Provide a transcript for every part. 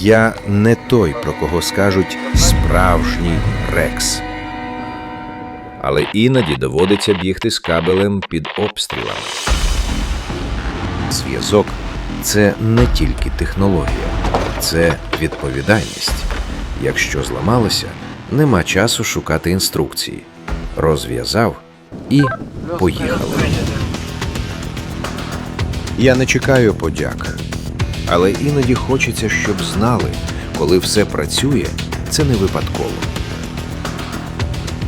Я не той, про кого скажуть справжній Рекс. Але іноді доводиться бігти з кабелем під обстрілами. Зв'язок це не тільки технологія, це відповідальність. Якщо зламалося, нема часу шукати інструкції. Розв'язав і поїхали. Я не чекаю подяк, але іноді хочеться, щоб знали, коли все працює, це не випадково.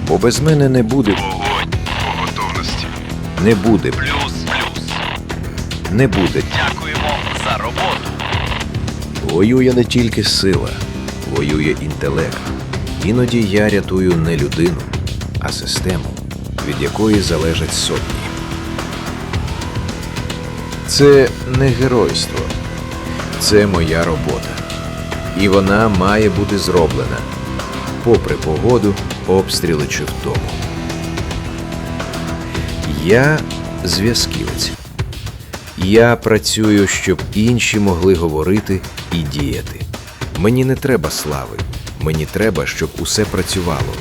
Бо без мене не буде, Вогонь по готовності. не буде, Плюс, плюс. не буде. Дякуємо за роботу. Воює не тільки сила, воює інтелект. Іноді я рятую не людину, а систему, від якої залежать сотні. Це не геройство, це моя робота. І вона має бути зроблена попри погоду, обстріли чи втому. Я зв'язківець. Я працюю, щоб інші могли говорити і діяти. Мені не треба слави. Мені треба, щоб усе працювало.